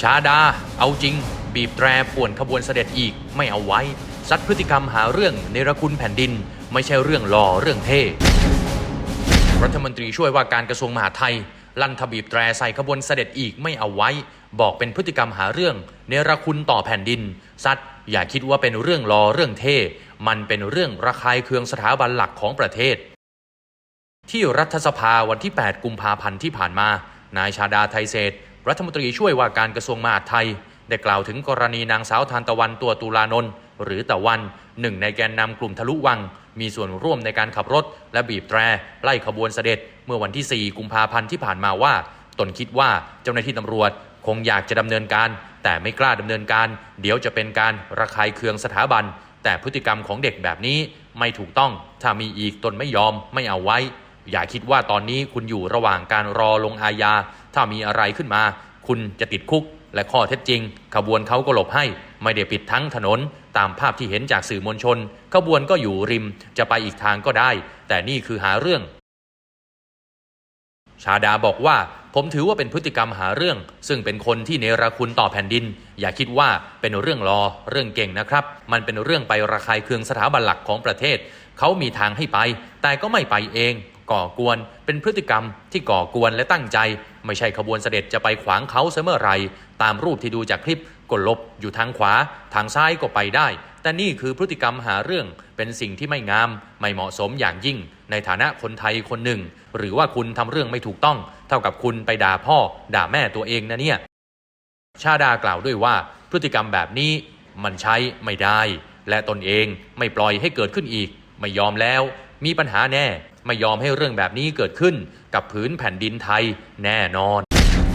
ชาดา เอาจริง บีบแตรป่วนขบวนเสด็จอีกไม่เอาไว้ซัดพฤติกรรมหาเรื่องเนรคุณแผ่นดิน ไม่ใช่เรื่องหล่อเรื่องเท่ รัฐมนตรีช่วยว่าการกระทรวงมหาดไทย ลั่นทบีบแตรใส่ขบวนเสด็จอีกไม่เอาไว้ บอกเป็นพฤติกรรมหาเรื่องเนรคุณต่อแผ่นดินซัดอย่าคิดว่าเป็นเรื่องลอเรื่องเท่ มันเป็นเรื่องระคายเคืองสถาบันหลักของประเทศ ที่รัฐสภาวันที่ 8 กุมภาพันธ์ที่ผ่านมา นายชาดาไทยเศษ รัฐมนตรีช่วยว่าการกระทรวงมหาดไทย ได้กล่าวถึงกรณีนางสาวทานตะวันตัวตุลานนท์หรือตะวันหนึ่งในแกนนำกลุ่มทะลุวัง มีส่วนร่วมในการขับรถ และบีบแตรไล่ขบวนเสด็จ เมื่อวันที่ 4 กุมภาพันธ์ที่ผ่านมาว่า ตนคิดว่าเจ้าหน้าที่ตำรวจคงอยากจะดำเนินการ แต่ไม่กล้าดำเนินการ เดี๋ยวจะเป็นการระคายเคืองสถาบัน แต่พฤติกรรมของเด็กแบบนี้ไม่ถูกต้อง ถ้ามีอีกตนไม่ยอมไม่เอาไว้ อย่าคิดว่าตอนนี้คุณอยู่ระหว่างการรอลงอาญา ถ้ามีอะไรขึ้นมา คุณจะติดคุก และข้อเท็จจริง ขบวนเขาก็หลบให้ ไม่ได้ปิดทั้งถนน ตามภาพที่เห็นจากสื่อมวลชน ขบวนก็อยู่ริม จะไปอีกทางก็ได้ แต่นี่คือหาเรื่อง ชาดาบอกว่าผมถือว่าเป็นพฤติกรรมหาเรื่อง ซึ่งเป็นคนที่เนรคุณต่อแผ่นดิน อย่าคิดว่าเป็นเรื่องรอเรื่องเก่งนะครับ มันเป็นเรื่องไประคายเคืองสถาบันหลักของประเทศ เขามีทางให้ไป แต่ก็ไม่ไปเอง ก่อกวน เป็นพฤติกรรมที่ก่อกวนและตั้งใจ ไม่ใช่ขบวนเสด็จจะไปขวางเขาเสมอไร ตามรูปที่ดูจากคลิปก็ลบอยู่ทางขวา ทางซ้ายก็ไปได้ แต่นี่คือพฤติกรรมหาเรื่องเป็นสิ่งที่ไม่งาม ไม่เหมาะสมอย่างยิ่ง ในฐานะคนไทยคนหนึ่ง หรือว่าคุณทำเรื่องไม่ถูกต้อง เท่ากับคุณไปด่าพ่อ ด่าแม่ตัวเองนะเนี่ยชาดากล่าวด้วยว่า พฤติกรรมแบบนี้มันใช้ไม่ได้ และตนเองไม่ปล่อยให้เกิดขึ้นอีก ไม่ยอมแล้ว มีปัญหาแน่ ไม่ยอมให้เรื่องแบบนี้เกิดขึ้นกับพื้นแผ่นดินไทยแน่นอน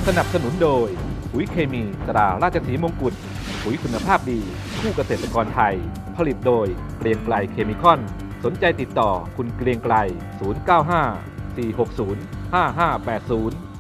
สนับสนุนโดยปุ๋ยเคมีตราราชสีมงกุฎปุ๋ยคุณภาพดี คู่เกษตรกรไทย ผลิตโดยเกรียงไกลเคมีคอน สนใจติดต่อคุณเกรียงไกล 095 460 5580